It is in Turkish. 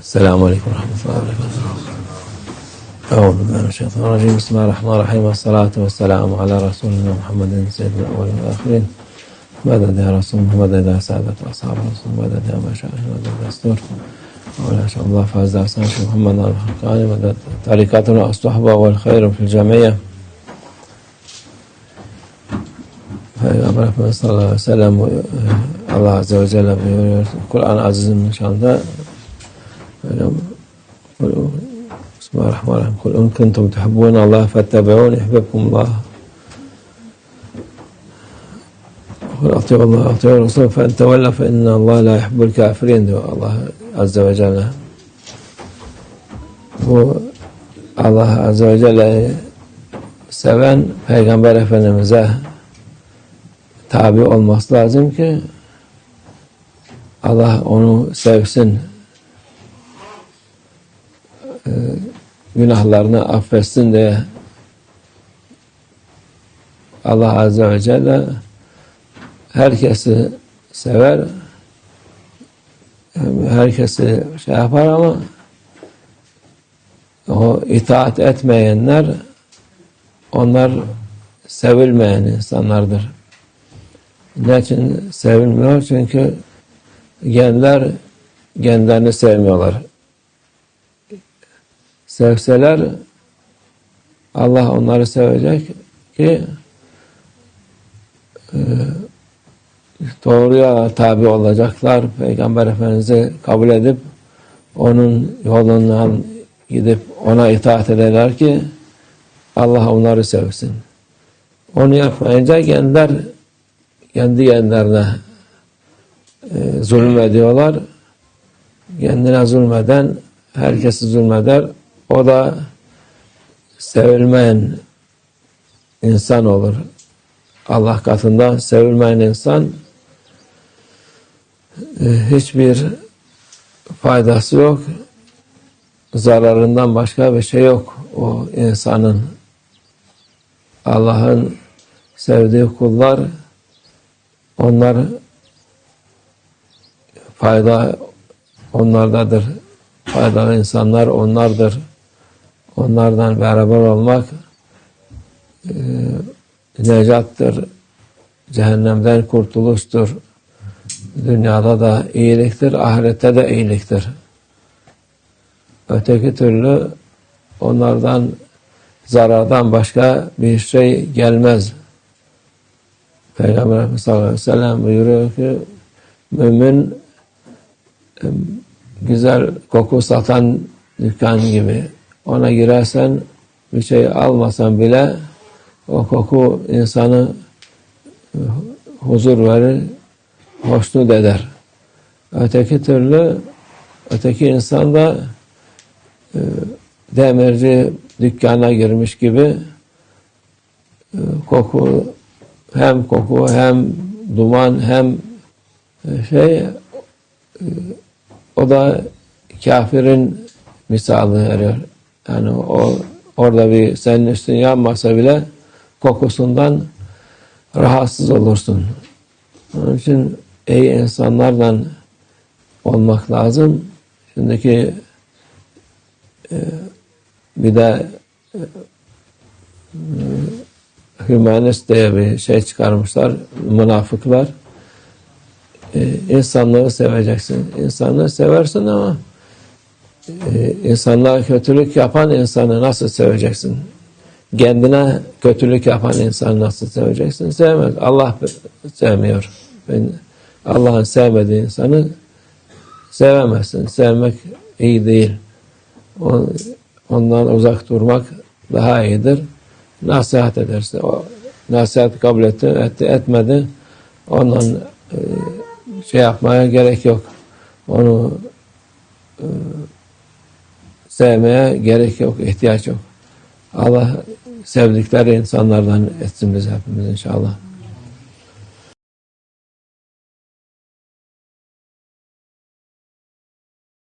السلام عليكم ورحمة الله وبركاته. أعوذ بالله من الشيطان الرجيم. بسم الله الرحمن الرحيم. والصلاة والسلام على رسولنا محمد سيد الأولين والآخرين. مدد يا رسول مدد يا سادة أصحاب رسول مدد يا مشايخ مدد يا دستور ولا شاء الله فاز أحسن محمد الخلقاني مدد طريقتنا الصحبة والخير في الجميع. Peygamber sallallahu aleyhi ve sellem Allah Azze ve Celle buyuruyor Kur'an azizin şanında Bismillahirrahmanirrahim. Kul in kuntum tuhibbun Allah fettebi'un yuhibbukumullah Kul atiyu Allah atiyu Resul fe entevella fe inna Allah la yuhibbul kafirin diyor Allah Azze ve Celle. Bu Allah Azze ve Celle'yi seven Peygamber Efendimiz'e tabi olması lazım ki Allah onu sevsin. Günahlarını affetsin diye Allah Azze ve Celle herkesi sever herkesi şey yapar ama o itaat etmeyenler onlar sevilmeyen insanlardır. Niçin sevilmiyor? Çünkü genler genlerini sevmiyorlar. Sevseler Allah onları sevecek ki e, doğruya tabi olacaklar. Peygamber Efendimiz'i kabul edip onun yolundan gidip ona itaat ederler ki Allah onları sevsin. Onu yapmayınca genler kendi kendilerine e, zulüm ediyorlar. Kendine zulmeden herkesi zulmeder. O da sevilmeyen insan olur. Allah katında sevilmeyen insan e, hiçbir faydası yok. Zararından başka bir şey yok o insanın. Allah'ın sevdiği kullar onlar fayda onlardadır. Faydalı insanlar onlardır. Onlardan beraber olmak e, necattır. Cehennemden kurtuluştur. Dünyada da iyiliktir, ahirette de iyiliktir. Öteki türlü onlardan zarardan başka bir şey gelmez. Peygamber sallallahu aleyhi ve sellem buyuruyor ki mümin e, güzel koku satan dükkan gibi ona girersen bir şey almasan bile o koku insanı e, huzur verir, hoşnut eder. Öteki türlü öteki insan da e, demirci dükkana girmiş gibi koku hem koku hem duman hem şey o da kafirin misali veriyor. Yani o orada bir senin üstün yanmasa bile kokusundan rahatsız olursun. Onun için iyi insanlardan olmak lazım. Şimdiki e, bir de e, Hümanist diye bir şey çıkarmışlar, münafıklar. Ee, insanlığı seveceksin. İnsanlığı seversin ama e, insanlığa kötülük yapan insanı nasıl seveceksin? Kendine kötülük yapan insanı nasıl seveceksin? Sevmez. Allah sevmiyor. Allah'ın sevmediği insanı sevemezsin. Sevmek iyi değil. Ondan uzak durmak daha iyidir nasihat ederse o nasihat kabul etti, etti etmedi ondan e, şey yapmaya gerek yok. Onu e, sevmeye gerek yok, ihtiyaç yok. Allah sevdikleri insanlardan etsin biz hepimiz inşallah.